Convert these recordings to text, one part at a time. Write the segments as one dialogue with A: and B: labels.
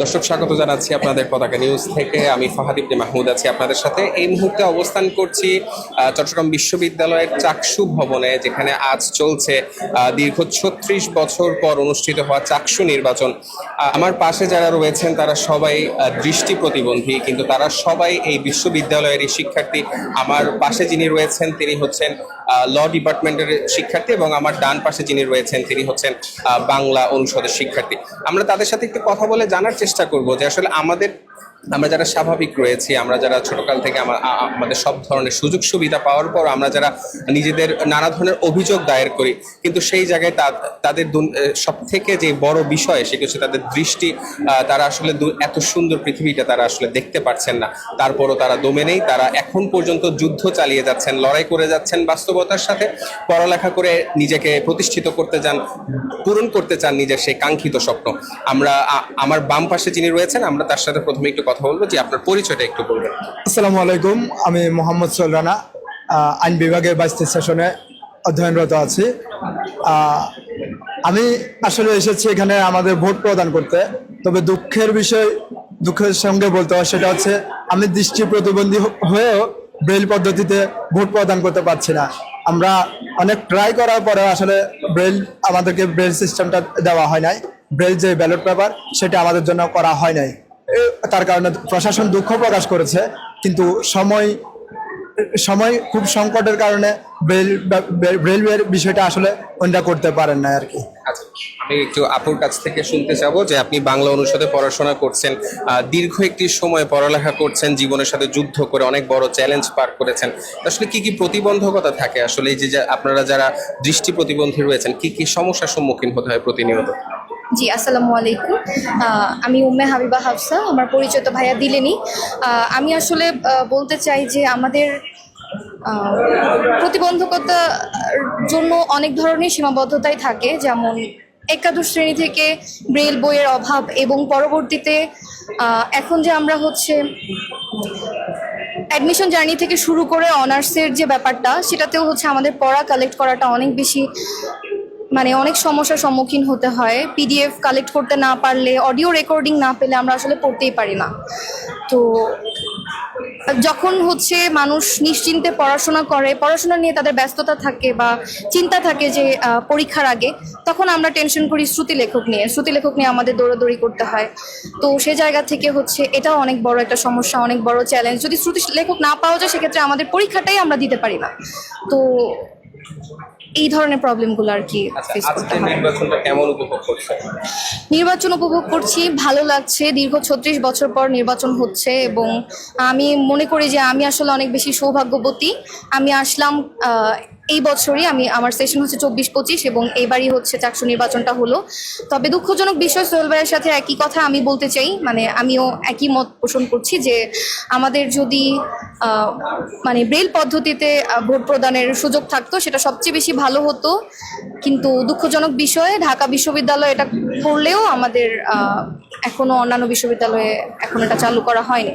A: দর্শক, স্বাগত জানাচ্ছি আপনাদের পতাকা নিউজ থেকে। আমি ফাহাদ ইবনে মাহমুদ আছি আপনাদের সাথে। এই মুহূর্তে অবস্থান করছি চট্টগ্রাম বিশ্ববিদ্যালয়ের চাকসু ভবনে, যেখানে আজ চলছে দীর্ঘ ছত্রিশ বছর পর অনুষ্ঠিত হওয়া চাকসু নির্বাচন। আমার পাশে যারা রয়েছেন, তারা সবাই দৃষ্টি প্রতিবন্ধী, কিন্তু তারা সবাই এই বিশ্ববিদ্যালয়েরই শিক্ষার্থী। আমার পাশে যিনি রয়েছেন, তিনি হচ্ছেন ল ডিপার্টমেন্টের শিক্ষার্থী এবং আমার ডান পাশে যিনি রয়েছেন, তিনি হচ্ছেন বাংলা অনুষদের শিক্ষার্থী। আমরা তাদের সাথে একটু কথা বলে জানার চেষ্টা করব যে আসলে আমাদের আমরা যারা স্বাভাবিক রয়েছি, আমরা যারা ছোটকাল থেকে আমা- আ- আমাদের সব ধরনের সুযোগ সুবিধা পাওয়ার পর আমরা যারা নিজেদের নানা ধরনের অভিযোগ দায়ের করি, কিন্তু সেই জায়গায় তাদের সব থেকে যে বড় বিষয় সে হচ্ছে তাদের দৃষ্টি তারা আসলে এত সুন্দর পৃথিবীটা তারা আসলে দেখতে পারছেন না। তারপরও তারা দমে নেই, তারা এখন পর্যন্ত যুদ্ধ চালিয়ে যাচ্ছেন, লড়াই করে যাচ্ছেন বাস্তবতার সাথে, পড়ালেখা করে নিজেকে প্রতিষ্ঠিত করতে চান, পূরণ করতে চান নিজের সেই কাঙ্ক্ষিত স্বপ্ন। আমরা আমার বাম পাশে যিনি রয়েছেন, আমরা তার সাথে প্রথমে একটু কথা বলব যে আপনার পরিচয়টা একটু বলবেন।
B: আসসালামু আলাইকুম আমি মোহাম্মদ সোহেল রানা আহ, আইন বিভাগের বাইশটি সেশনে অধ্যয়নরত আছি। আমি আসলে এসেছি এখানে আমাদের ভোট প্রদান করতে তবে দুঃখের বিষয় দুঃখের সঙ্গে বলতে হয় সেটা হচ্ছে আমি দৃষ্টি প্রতিবন্ধী হয়েও ব্রেল পদ্ধতিতে ভোট প্রদান করতে পারছি না। আমরা অনেক ট্রাই করার পরে আসলে ব্রেল আমাদেরকে ব্রেল সিস্টেমটা দেওয়া হয় নাই। ব্রেল যে ব্যালট পেপার সেটা আমাদের জন্য করা হয় নাই। তার কারণে প্রশাসন দুঃখ প্রকাশ করেছে, কিন্তু সময় সময় খুব সংকটের কারণে রেলওয়ের বিষয়টা আসলে ওনরা করতে পারেন না আর কি।
A: আচ্ছা আমি একটু আপুর কাছ থেকে শুনতে চাবো যে আপনি বাংলা অনুষদে পড়াশোনা করছেন দীর্ঘ একটি সময় পড়ালেখা করছেন, জীবনের সাথে যুদ্ধ করে অনেক বড় চ্যালেঞ্জ পার করেছেন। আসলে কি কি প্রতিবন্ধকতা থাকে? আসলে এই যে আপনারা যারা দৃষ্টি প্রতিবন্ধী রয়েছেন, কি কি সমস্যার সম্মুখীন হতে হয় প্রতিনিয়ত?
C: জি, আসসালামু আলাইকুম। আমি উম্মে হাবিবা হাফসা, আমার পরিচিত ভাইয়া দিলেনি। আমি আসলে বলতে চাই যে আমাদের প্রতিবন্ধকতার জন্য অনেক ধরনের সীমাবদ্ধতাই থাকে, যেমন একাদশ শ্রেণি থেকে ব্রেল বইয়ের অভাব এবং পরবর্তীতে এখন যে আমরা হচ্ছে অ্যাডমিশন জার্নি থেকে শুরু করে অনার্সের যে ব্যাপারটা, সেটাতেও হচ্ছে আমাদের পড়া কালেক্ট করাটা অনেক বেশি মানে অনেক সমস্যার সম্মুখীন হতে হয়। পিডিএফ কালেক্ট করতে না পারলে অডিও রেকর্ডিং না পেলে আমরা আসলে পড়তেই পারি না। তো, যখন হচ্ছে মানুষ নিশ্চিন্তে পড়াশোনা করে, পড়াশোনা নিয়ে তাদের ব্যস্ততা থাকে বা চিন্তা থাকে যে পরীক্ষার আগে, তখন আমরা টেনশন করি শ্রুতি লেখক নিয়ে। শ্রুতি লেখক নিয়ে আমাদের দৌড়াদৌড়ি করতে হয়। তো সে জায়গা থেকে হচ্ছে এটাও অনেক বড় একটা সমস্যা, অনেক বড় চ্যালেঞ্জ যদি শ্রুতি লেখক না পাওয়া যায়, সেক্ষেত্রে আমাদের পরীক্ষাটাই আমরা দিতে পারি না। তো এই ধরনের প্রবলেমগুলো আর কি
A: আচ্ছা
C: ফেস করতে হয়।
A: নির্বাচনটা কেমন উপভোগ করছেন?
C: নির্বাচন উপভোগ করছি ভালো লাগছে। দীর্ঘ ছত্রিশ বছর পর নির্বাচন হচ্ছে এবং আমি মনে করি যে আমি আসলে অনেক বেশি সৌভাগ্যবতী। আমি আসলাম এই বছরই আমি, আমার সেশন হচ্ছে চব্বিশ পঁচিশ এবং এইবারই হচ্ছে চাকসু নির্বাচনটা হলো। তবে দুঃখজনক বিষয়, সোহেল ভাইয়ের সাথে একই কথা আমি বলতে চাই মানে আমিও একই মত পোষণ করছি যে আমাদের যদি মানে ব্রেল পদ্ধতিতে ভোট প্রদানের সুযোগ থাকতো, সেটা সবচেয়ে বেশি ভালো হতো। কিন্তু দুঃখজনক বিষয়ে, ঢাকা বিশ্ববিদ্যালয় এটা করলেও আমাদের এখনও অন্যান্য বিশ্ববিদ্যালয়ে এখন এটা চালু করা হয়নি।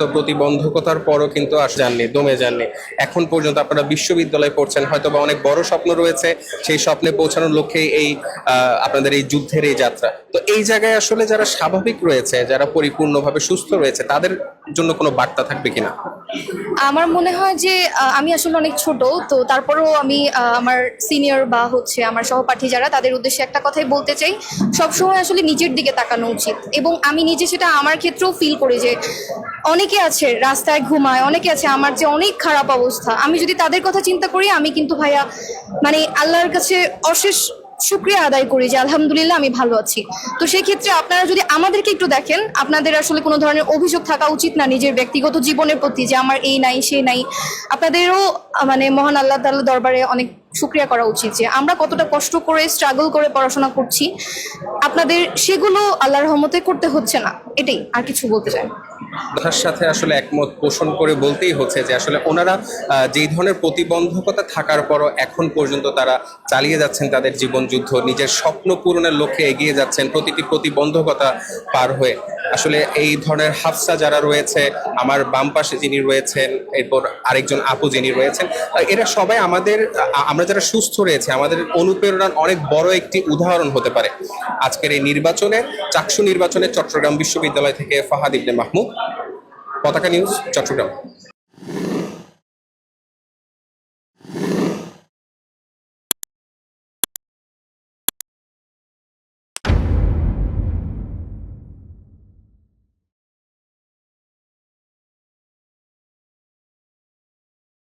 A: তো প্রতিবন্ধকতার পরও কিন্তু আস যাননি দমে যাননি। এখন পর্যন্ত আপনারা বিশ্ববিদ্যালয়ে পড়ছেন হয়তো বা অনেক বড় স্বপ্ন রয়েছে সেই স্বপ্নে পৌঁছানোর লক্ষ্যে এই আপনাদের এই যুদ্ধের এই যাত্রা। তো এই জায়গায় আসলে যারা স্বাভাবিক রয়েছে যারা পরিপূর্ণভাবে সুস্থ রয়েছে তাদের জন্য কোনো বার্তা থাকবে কিনা?
C: আমার মনে হয় যে আমি আসলে অনেক ছোট তো তারপরেও আমি আমার সিনিয়র বা হচ্ছে আমার সহপাঠী যারা তাদের উদ্দেশ্যে একটা কথাই বলতে চাই। সবসময় আসলে নিজের দিকে তাকানো উচিত। এবং আমি নিজে সেটা আমার ক্ষেত্রেও ফিল করি যে অনেকে আছে রাস্তায় ঘুমায়, অনেকে আছে আমার যে অনেক খারাপ অবস্থা। আমি যদি তাদের কথা চিন্তা করি, আমি কিন্তু ভাইয়া মানে আল্লাহর কাছে অশেষ শুক্রিয়া আদায় করি যে আলহামদুলিল্লাহ আমি ভালো আছি। তো সেই ক্ষেত্রে আপনারা যদি আমাদেরকে একটু দেখেন, আপনাদের আসলে কোনো ধরনের অভিযোগ থাকা উচিত না নিজের ব্যক্তিগত জীবনের প্রতি যে আমার এই নাই, সে নাই। আপনাদেরও মানে মহান আল্লাহ তাল্লাহ দরবারে অনেক শুক্রিয়া করা উচিত যে আমরা কতটা কষ্ট করে স্ট্রাগল করে পড়াশোনা করছি। আপনাদের সেগুলো আল্লাহর রহমতে করতে হচ্ছে না। এটাই আর কিছু বলতে চাই।
A: কথার সাথে আসলে একমত পোষণ করে বলতেই হচ্ছে যে আসলে ওনারা যেই ধরনের প্রতিবন্ধকতা থাকার পরও এখন পর্যন্ত তারা চালিয়ে যাচ্ছেন তাদের জীবন যুদ্ধ, নিজের স্বপ্ন পূরণের লক্ষ্যে এগিয়ে যাচ্ছেন প্রতিটি প্রতিবন্ধকতা পার হয়ে। আসলে এই ধরনের হাফসা যারা রয়েছে, আমার বাম পাশে যিনি রয়েছেন, এরপর আরেকজন আপু যিনি রয়েছেন, এরা সবাই আমাদের, আমরা যারা সুস্থ রয়েছে, আমাদের অনুপ্রেরণার অনেক বড় একটি উদাহরণ হতে পারে। আজকের এই নির্বাচনে, চাকসু নির্বাচনে চট্টগ্রাম বিশ্ববিদ্যালয় থেকে ফাহাদ ইবনে মাহমুদ। পতাকা নিউজ, চট্টগ্রাম।